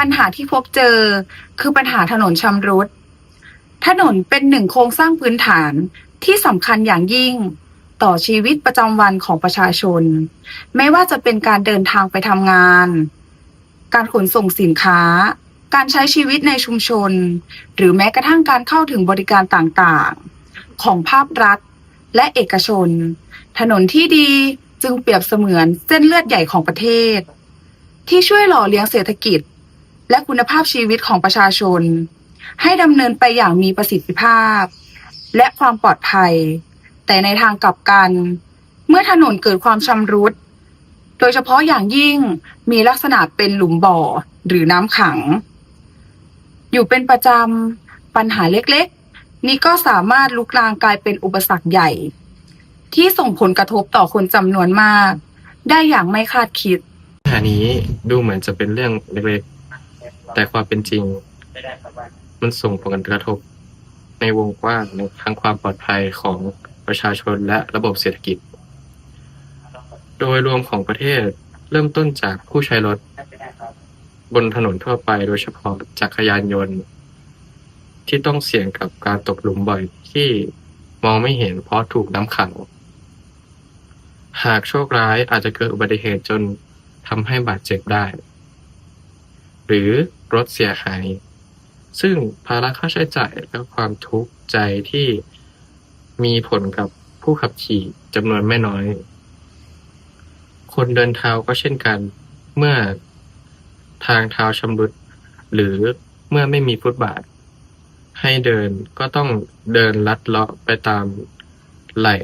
ปัญหาที่พบเจอ คือปัญหาถนนชำรุด ถนนเป็นหนึ่งโครงสร้างพื้นฐานที่สำคัญอย่างยิ่งต่อชีวิตประจำวันของประชาชน ไม่ว่าจะเป็นการเดินทางไปทำงาน การขนส่งสินค้า การใช้ชีวิตในชุมชน หรือแม้กระทั่งการเข้าถึงบริการต่างๆ ของภาครัฐและเอกชน ถนนที่ดีจึงเปรียบเสมือนเส้นเลือดใหญ่ของประเทศ ที่ช่วยหล่อเลี้ยงเศรษฐกิจ และคุณภาพชีวิตของประชาชน ให้ดำเนินไปอย่างมีประสิทธิภาพ และความปลอดภัย แต่ในทางกลับกัน เมื่อถนนเกิดความชำรุด โดยเฉพาะอย่างยิ่งมีลักษณะเป็นหลุมบ่อหรือน้ำขัง อยู่เป็นประจำปัญหาเล็กๆ นี้ก็สามารถลุกลามกลายเป็นอุปสรรคใหญ่ ที่ส่งผลกระทบต่อคนจำนวนมาก ได้อย่างไม่คาดคิดปัญหานี้ดูเหมือนจะเป็นเรื่องเล็ก แต่ความเป็นจริง มันส่งผลกระทบ ในวงกว้างในทั้งความปลอดภัยของประชาชนและระบบเศรษฐกิจ โดยรวมของประเทศเริ่มต้นจากผู้ใช้รถ บนถนนทั่วไปโดยเฉพาะจักรยานยนต์ ที่ต้องเสี่ยงกับการตกหลุมบ่อยที่มองไม่เห็นเพราะถูกน้ำขัง หากโชคร้ายอาจจะเกิดอุบัติเหตุจนทำให้บาดเจ็บได้ หรือ รถเสียหาย ซึ่งภาระค่าใช้จ่ายและความทุกข์ใจที่มีผลกับผู้ขับขี่จำนวนไม่น้อย คนเดินเท้าก็เช่นกัน เมื่อทางเท้าชำรุด หรือเมื่อไม่มีฟุตบาท ให้เดินก็ต้องเดินลัดเลาะไปตามไหล่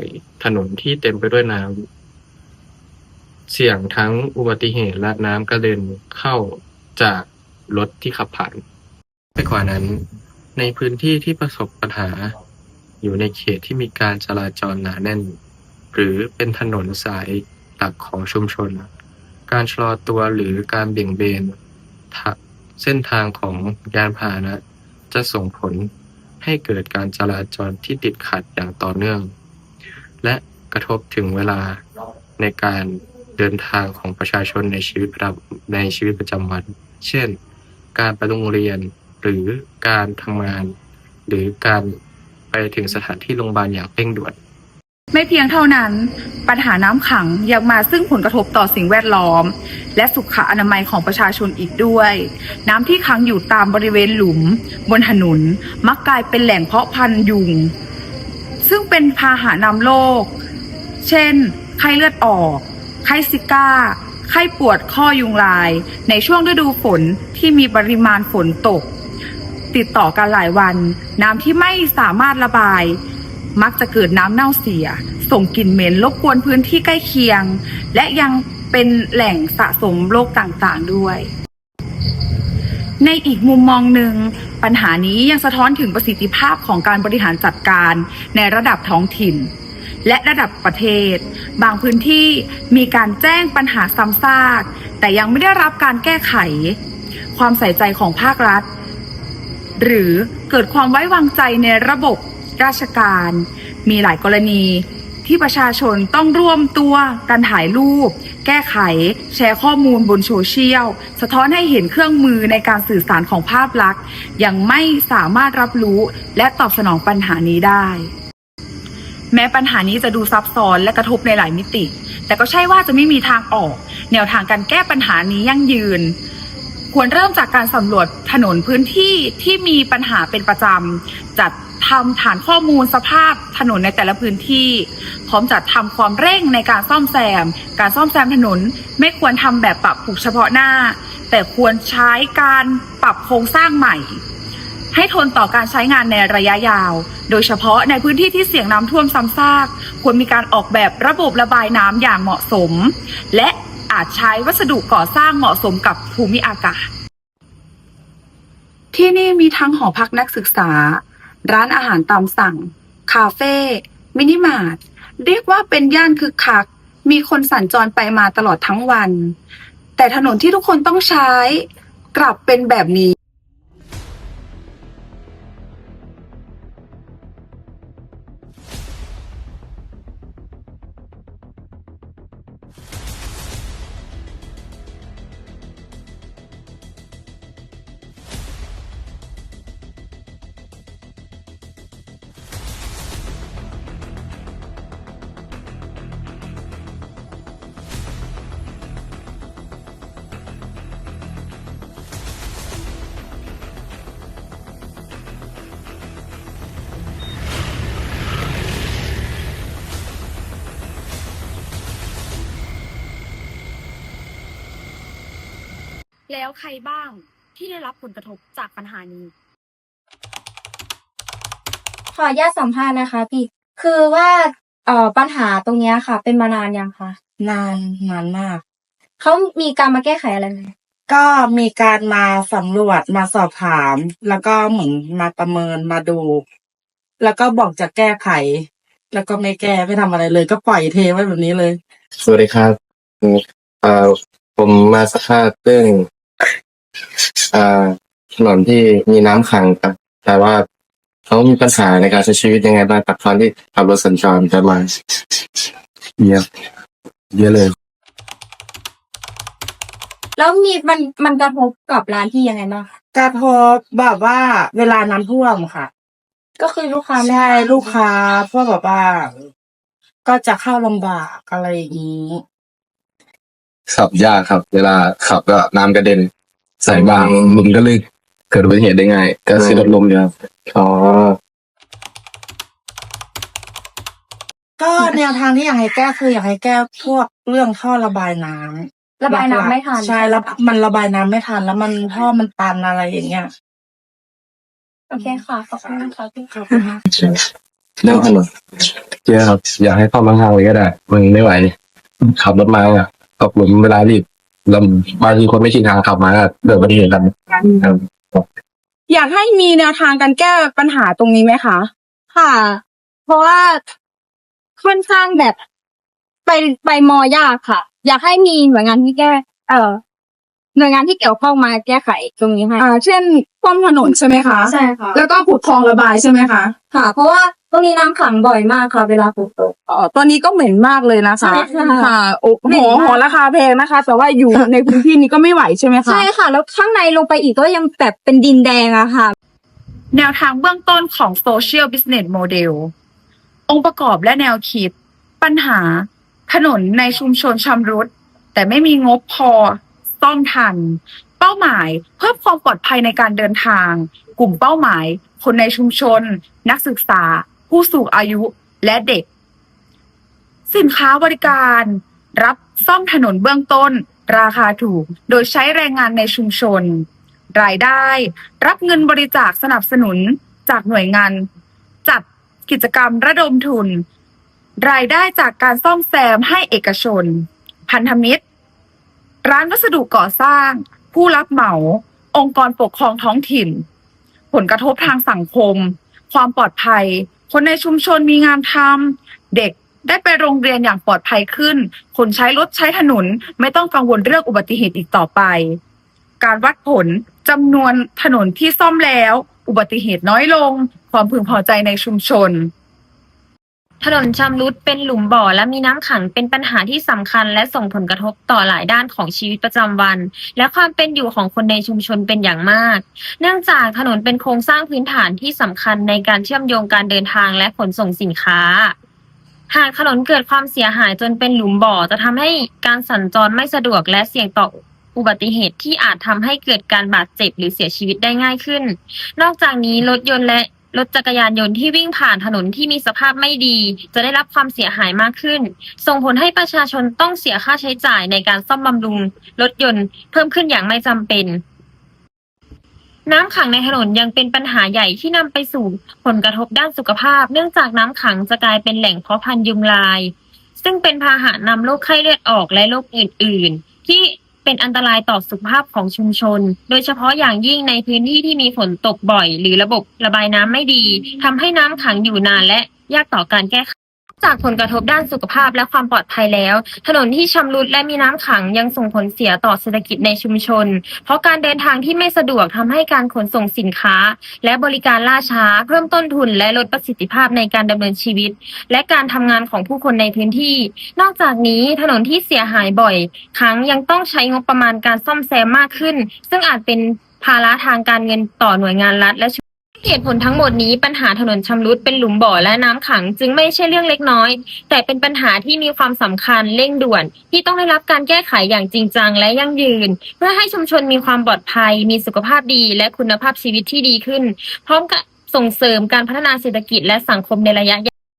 ถนนที่เต็มไปด้วยน้ำ เสี่ยงทั้งอุบัติเหตุและน้ำกระเด็นเข้าจาก รถที่ขับผ่านไปกว่านั้น ในพื้นที่ที่ประสบปัญหา อยู่ในเขตที่มีการจราจรหนาแน่น หรือเป็นถนนสายหลักของชุมชน การชะลอตัวหรือการเบี่ยงเบนเส้นทางของยานพาหนะ จะส่งผลให้เกิดการจราจรที่ติดขัดอย่างต่อเนื่อง และกระทบถึงเวลาในการเดินทางของประชาชนในชีวิตประจำในชีวิตประจำวัน เช่น การไปโรงเรียน หรือการทำงาน หรือการไปถึงสถานที่โรงพยาบาลอย่างเร่งด่วน ไม่เพียงเท่านั้น ปัญหาน้ำขังยังมาซึ่งผลกระทบต่อสิ่งแวดล้อม และสุขอนามัยของประชาชนอีกด้วย น้ำที่ขังอยู่ตามบริเวณหลุม บนถนนมักกลายเป็นแหล่งเพาะพันธุ์ยุง ซึ่งเป็นพาหะนำโรคเช่น ไข้เลือดออก ไข้ซิก้า ไข้ปวดข้อยุงลาย ในช่วงฤดูฝนที่มีปริมาณฝนตก ติดต่อกันหลายวัน น้ำที่ไม่สามารถระบาย มักจะเกิดน้ำเน่าเสีย ส่งกลิ่นเหม็นรบกวนพื้นที่ใกล้เคียง และยังเป็นแหล่งสะสมโรคต่างๆด้วย ในอีกมุมมองหนึ่ง ปัญหานี้ยังสะท้อนถึงประสิทธิภาพของการบริหารจัดการในระดับท้องถิ่น และระดับประเทศ บางพื้นที่มีการแจ้งปัญหาซ้ำซาก แต่ยังไม่ได้รับการแก้ไข ความใส่ใจของภาครัฐ หรือเกิดความไว้วางใจในระบบราชการ มีหลายกรณีที่ประชาชนต้องร่วมตัวกันถ่ายรูป แก้ไข แชร์ข้อมูลบนโซเชียล สะท้อนให้เห็นเครื่องมือในการสื่อสารของภาพลักษณ์ ยังไม่สามารถรับรู้และตอบสนองปัญหานี้ได้ แม้ปัญหานี้จะดูซับซ้อนและกระทบในหลายมิติ แต่ก็ใช่ว่าจะไม่มีทางออก แนวทางการแก้ปัญหานี้ยั่งยืน ควรเริ่มจากการสำรวจถนนพื้นที่ที่มีปัญหาเป็นประจำ จัดทำฐานข้อมูลสภาพถนนในแต่ละพื้นที่ พร้อมจัดทำความเร่งในการซ่อมแซม การซ่อมแซมถนนไม่ควรทำแบบปรับปรุงเฉพาะหน้า แต่ควรใช้การปรับโครงสร้างใหม่ ให้ทนต่อการใช้งานในระยะยาว โดยเฉพาะในพื้นที่ที่เสี่ยงน้ำท่วมซ้ำซาก ควรมีการออกแบบระบบระบายน้ำอย่างเหมาะสม และอาจใช้วัสดุก่อสร้างเหมาะสมกับภูมิอากาศ ที่นี่มีทั้งหอพักนักศึกษา ร้านอาหารตามสั่ง คาเฟ่ มินิมาร์ท เรียกว่าเป็นย่านคึกคัก มีคนสัญจรไปมาตลอดทั้งวัน แต่ถนนที่ทุกคนต้องใช้ กลับเป็นแบบนี้ แล้วใครบ้างที่ได้รับผลกระทบจากปัญหานี้ ขออนุญาตสัมภาษณ์นะคะพี่ คือว่าเอ่อปัญหาตรงเนี้ยค่ะ เป็นมานานยังคะนานนานมาก เขามีการมาแก้ไขอะไรไหมก็มีการมาสำรวจมาสอบถาม แล้วก็เหมือนมาประเมินมาดู แล้วก็บอกจะแก้ไข แล้วก็ไม่แก้ไม่ทำอะไรเลย ก็ปล่อยเทไว้แบบนี้เลย สวัสดีครับเอ่อผมมาสัมภาษณ์เรื่อง อ่าถนนที่มีน้ำขังครับแต่ว่าเขามีปัญหาในการใช้ชีวิตยังไงบ้างกับตอนที่ขับรถสัญจรไปมาเยอะเยอะเลย แล้วมีมันมันกระทบกับร้านที่ยังไงบ้างคะกระทบแบบว่าเวลาน้ำท่วมค่ะ ก็คือลูกค้าไม่ใช่ลูกค้าพวกแบบว่า ก็จะเข้าลำบากอะไรอย่างนี้ ขับยากครับ เวลาขับก็น้ำกระเด็น ใส่บางหลุมก็ลึกเกิดอุบัติเหตุได้ง่าย ก็คือรถลมอยู่ครับอ๋อ ก็แนวทางที่อยากให้แก้คืออยากให้แก้พวกเรื่องท่อระบายน้ำระบายน้ำไม่ทันใช่แล้วมันระบายน้ำไม่ทัน แล้วมันท่อมันตันอะไรอย่างเงี้ยโอเคค่ะขอบคุณนะคะพี่ขอบคุณมากเรื่องถนนเยอะครับ อยากให้เข้าบางทางเลยก็ได้ มันไม่ไหวขับรถมาอะตกหลุมเวลารีบ ลำบางทีคนไม่ชินทางขับมาก็เกิดอุบัติเหตุกันครับ อยากให้มีแนวทางการแก้ปัญหาตรงนี้ไหมคะ ค่ะ เพราะว่าค่อนข้างแบบไปไปมอยากค่ะ อยากให้มีหน่วยงานที่แก้ เอ่อ หน่วยงานที่เกี่ยวข้องมาแก้ไขตรงนี้ให้อ่าเช่นท่วมถนนใช่ไหมคะใช่ค่ะแล้วก็ขุดคลองระบายใช่ไหมคะค่ะ เพราะว่าตรงนี้น้ำขังบ่อยมากค่ะเวลาฝนตก อ๋อตอนนี้ก็เหม็นมากเลยนะคะใช่ค่ะ ค่ะโอ้เหม็โหนมากหอราคาแพงนะคะ แต่ว่าอยู่ในพื้นที่นี้ก็ไม่ไหวใช่ไหมคะ ใช่ค่ะ แล้วข้างในลงไปอีกก็ยังแบบเป็นดินแดงอะค่ะ แนวทางเบื้องต้นของ Social Business Model องค์ประกอบและแนวคิด ปัญหา ถนนในชุมชนชำรุด แต่ไม่มีงบพอ ซ่อมทัน เป้าหมายเพิ่มความปลอดภัยในการเดินทาง กลุ่มเป้าหมาย คนในชุมชน นักศึกษา ผู้สูงอายุและเด็ก สินค้าบริการ รับซ่อมถนนเบื้องต้น ราคาถูก โดยใช้แรงงานในชุมชน รายได้ รับเงินบริจาคสนับสนุนจากหน่วยงาน จัดกิจกรรมระดมทุน รายได้จากการซ่อมแซมให้เอกชน พันธมิตร ร้านวัสดุก่อสร้าง ผู้รับเหมา องค์กรปกครองท้องถิ่น ผลกระทบทางสังคม ความปลอดภัย คนในชุมชนมีงานทำเด็กได้ไปโรงเรียนอย่างปลอดภัยขึ้น คนใช้รถใช้ถนนไม่ต้องกังวลเรื่องอุบัติเหตุอีกต่อไป การวัดผลจำนวนถนนที่ซ่อมแล้ว อุบัติเหตุน้อยลง ความพึงพอใจในชุมชน ถนนชำรุดเป็นหลุมบ่อและมีน้ำขังเป็นปัญหาที่สำคัญ และส่งผลกระทบต่อหลายด้านของชีวิตประจำวัน และความเป็นอยู่ของคนในชุมชนเป็นอย่างมาก เนื่องจากถนนเป็นโครงสร้างพื้นฐานที่สำคัญในการเชื่อมโยงการเดินทางและขนส่งสินค้า หากถนนเกิดความเสียหายจนเป็นหลุมบ่อจะทำให้การสัญจรไม่สะดวกและเสี่ยงต่ออุบัติเหตุที่อาจทำให้เกิดการบาดเจ็บหรือเสียชีวิตได้ง่ายขึ้น นอกจากนี้รถยนต์และ รถจักรยานยนต์ที่วิ่งผ่านถนนที่มีสภาพไม่ดี จะได้รับความเสียหายมากขึ้น ส่งผลให้ประชาชนต้องเสียค่าใช้จ่ายในการซ่อมบำรุงรถยนต์เพิ่มขึ้นอย่างไม่จำเป็น น้ำขังในถนนยังเป็นปัญหาใหญ่ที่นำไปสู่ผลกระทบด้านสุขภาพ เนื่องจากน้ำขังจะกลายเป็นแหล่งเพาะพันธุ์ยุงลาย ซึ่งเป็นพาหะนำโรคไข้เลือดออกและโรคอื่น ๆ ที่ เป็นอันตรายต่อสุขภาพของชุมชน โดยเฉพาะอย่างยิ่งในพื้นที่ที่มีฝนตกบ่อย หรือระบบระบายน้ำไม่ดีทำให้น้ำขังอยู่นานและยากต่อการแก้ไข จากผลกระทบด้านสุขภาพและความปลอดภัยแล้ว ถนนที่ชำรุดและมีน้ำขังยังส่งผลเสียต่อเศรษฐกิจในชุมชน เพราะการเดินทางที่ไม่สะดวกทำให้การขนส่งสินค้า และบริการล่าช้า เพิ่มต้นทุนและลดประสิทธิภาพในการดำเนินชีวิต และการทำงานของผู้คนในพื้นที่ นอกจากนี้ถนนที่เสียหายบ่อย ครั้งยังต้องใช้งบประมาณการซ่อมแซมมากขึ้น ซึ่งอาจเป็นภาระทางการเงินต่อหน่วยงานรัฐและ เหตุผลทั้งหมดนี้ปัญหาถนนชำรุดเป็นหลุมบ่อและน้ำขังจึงไม่ใช่เรื่องเล็กน้อย แต่เป็นปัญหาที่มีความสำคัญเร่งด่วน ที่ต้องได้รับการแก้ไขอย่างจริงจังและยั่งยืน เพื่อให้ชุมชนมีความปลอดภัย มีสุขภาพดี และคุณภาพชีวิตที่ดีขึ้น พร้อมกับส่งเสริมการพัฒนาเศรษฐกิจและสังคมในระยะยาว